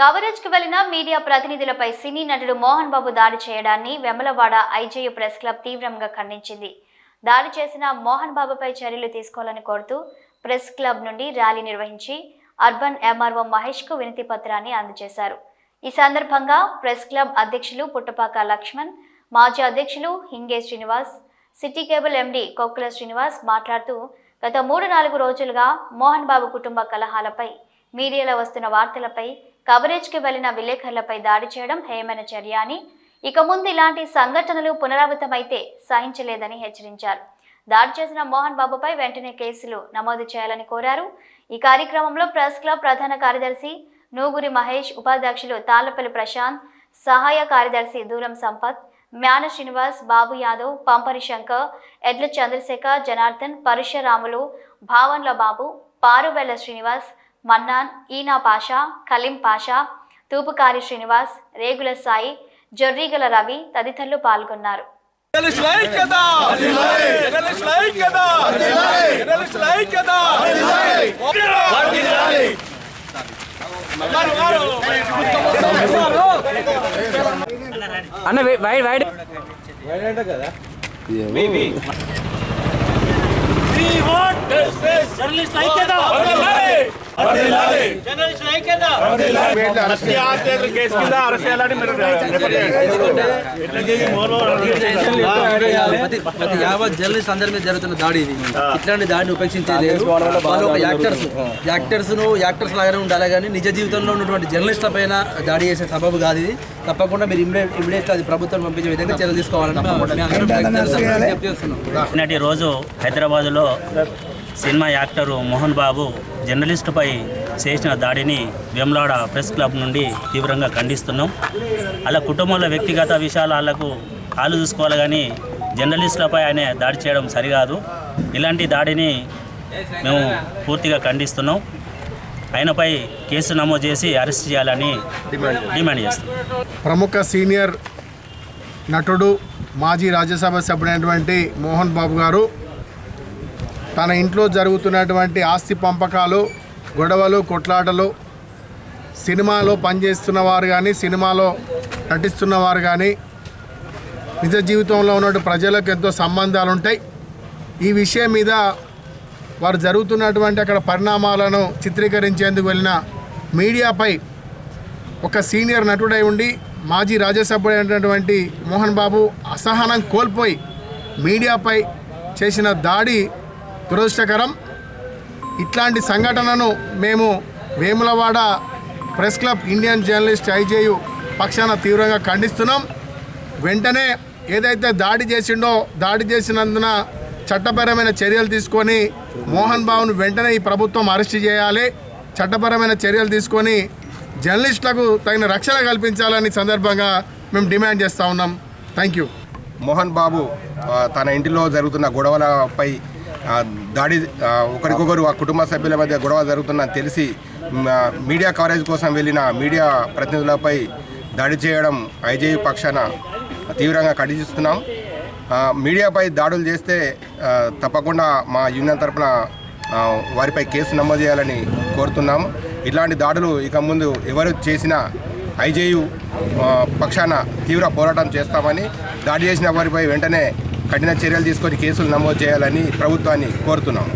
కవరేజ్కి వెళ్ళిన మీడియా ప్రతినిధులపై సినీ నటుడు మోహన్ బాబు దాడి చేయడాన్ని వెమలవాడ ఐజేయు ప్రెస్ క్లబ్ తీవ్రంగా ఖండించింది. దాడి చేసిన మోహన్ బాబుపై చర్యలు తీసుకోవాలని కోరుతూ ప్రెస్ క్లబ్ నుండి ర్యాలీ నిర్వహించి అర్బన్ ఎంఆర్ఓ మహేష్కు వినతి పత్రాన్ని అందజేశారు. ఈ సందర్భంగా ప్రెస్ క్లబ్ అధ్యక్షులు పుట్టపాక లక్ష్మణ్ మాజీ అధ్యక్షులు Hinge Srinivas city cable MD Kokkula Srinivas మాట్లాడుతూ గత మూడు నాలుగు రోజులుగా మోహన్ బాబు కుటుంబ కలహాలపై మీడియాలో వస్తున్న వార్తలపై కవరేజ్కి వెళ్ళిన విలేకరులపై దాడి చేయడం హేయమైన చర్య అని. ఇక ముందు ఇలాంటి సంఘటనలు పునరావృతమైతే సహించలేదని హెచ్చరించారు. దాడి చేసిన మోహన్ బాబుపై వెంటనే కేసులు నమోదు చేయాలని కోరారు. ఈ కార్యక్రమంలో ప్రెస్ క్లబ్ ప్రధాన కార్యదర్శి నూగురి మహేష్ ఉపాధ్యక్షులు తాళ్ళపల్లి ప్రశాంత్ సహాయ కార్యదర్శి దూరం సంపత్ మ్యాన శ్రీనివాస్ బాబు యాదవ్ పంపరి శంకర్ ఎడ్ల చంద్రశేఖర్ జనార్దన్ పరశురాములు భావన్ల బాబు పారువెల్ల శ్రీనివాస్ మన్నాన్ ఈనా పాషా కలీం పాషా తూపుకారి శ్రీనివాస్ రేగుల సాయి జొర్రీగల రవి తదితరులు పాల్గొన్నారు. జర్నలిస్ట్ లైక్ కదా వై- జర్నలిస్ట్ ఐక్యత! కేసు కింద అరెస్ట్ చేయాలని మీరు ప్రతి యావత్ జర్నలిస్ట్ అందరి మీద జరుగుతున్న దాడి ఇది. ఇట్లాంటి దాడిని ఉపేక్షించేది లేదు. వాళ్ళు ఒక యాక్టర్స్ యాక్టర్స్ను యాక్టర్స్ లాగానే ఉండాలి కానీ నిజ జీవితంలో ఉన్నటువంటి జర్నలిస్టుల పైన దాడి చేసే సబబు కాదు ఇది. తప్పకుండా మీరు ఇమ్మీడియట్ ఇమ్మీడియట్ అది ప్రభుత్వం పంపించే విధంగా చర్యలు తీసుకోవాలని రోజు హైదరాబాదులో సినిమా యాక్టరు మోహన్ బాబు జర్నలిస్టుపై చేసిన దాడిని వెమ్లాడ ప్రెస్ క్లబ్ నుండి తీవ్రంగా ఖండిస్తున్నాం. అలా కుటుంబంలో వ్యక్తిగత విషయాలు వాళ్ళకు వాళ్ళు చూసుకోవాలి కానీ జర్నలిస్టులపై ఆయన దాడి చేయడం సరికాదు. ఇలాంటి దాడిని మేము పూర్తిగా ఖండిస్తున్నాం. ఆయనపై కేసు నమోదు చేసి అరెస్ట్ చేయాలని డిమాండ్ చేస్తున్నాం. ప్రముఖ సీనియర్ నటుడు మాజీ రాజ్యసభ సభ్యుడైనటువంటి మోహన్ బాబు గారు తన ఇంట్లో జరుగుతున్నటువంటి ఆస్తి పంపకాలు గొడవలు కొట్లాటలు సినిమాలో పనిచేస్తున్న వారు కానీ సినిమాలో నటిస్తున్న వారు కానీ నిజ జీవితంలో ఉన్నటువంటి ప్రజలకు ఎంతో సంబంధాలు ఉంటాయి. ఈ విషయం మీద వారు జరుగుతున్నటువంటి అక్కడ పరిణామాలను చిత్రీకరించేందుకు వెళ్ళిన మీడియాపై ఒక సీనియర్ నటుడై ఉండి మాజీ రాజ్యసభ్యుడైనటువంటి మోహన్ బాబు అసహనం కోల్పోయి మీడియాపై చేసిన దాడి దురదృష్టకరం. ఇట్లాంటి సంఘటనను మేము Vemulawada press club Indian journalist IJU పక్షాన తీవ్రంగా ఖండిస్తున్నాం. వెంటనే ఏదైతే దాడి చేసిండో దాడి చేసినందున చట్టపరమైన చర్యలు తీసుకొని మోహన్ బాబును వెంటనే ఈ ప్రభుత్వం అరెస్ట్ చేయాలి. చట్టపరమైన చర్యలు తీసుకొని జర్నలిస్టులకు తగిన రక్షణ కల్పించాలని సందర్భంగా మేము డిమాండ్ చేస్తూ ఉన్నాం. థ్యాంక్ యూ మోహన్ బాబు తన ఇంటిలో జరుగుతున్న గొడవలపై దాడి ఒకరికొకరు ఆ కుటుంబ సభ్యుల మధ్య గొడవ జరుగుతుందని తెలిసి మీడియా కవరేజ్ కోసం వెళ్ళిన మీడియా ప్రతినిధులపై దాడి చేయడం ఐజేయు పక్షాన తీవ్రంగా ఖండిస్తున్నాం. మీడియాపై దాడులు చేస్తే తప్పకుండా మా యూనియన్ తరఫున వారిపై కేసు నమోదు చేయాలని కోరుతున్నాము. ఇలాంటి దాడులు ఇక ముందు ఎవరు చేసినా ఐజేయు పక్షాన తీవ్ర పోరాటం చేస్తామని దాడి చేసిన వారిపై వెంటనే కఠిన చర్యలు తీసుకొని కేసులు నమోదు చేయాలని ప్రభుత్వాన్ని కోరుతున్నాము.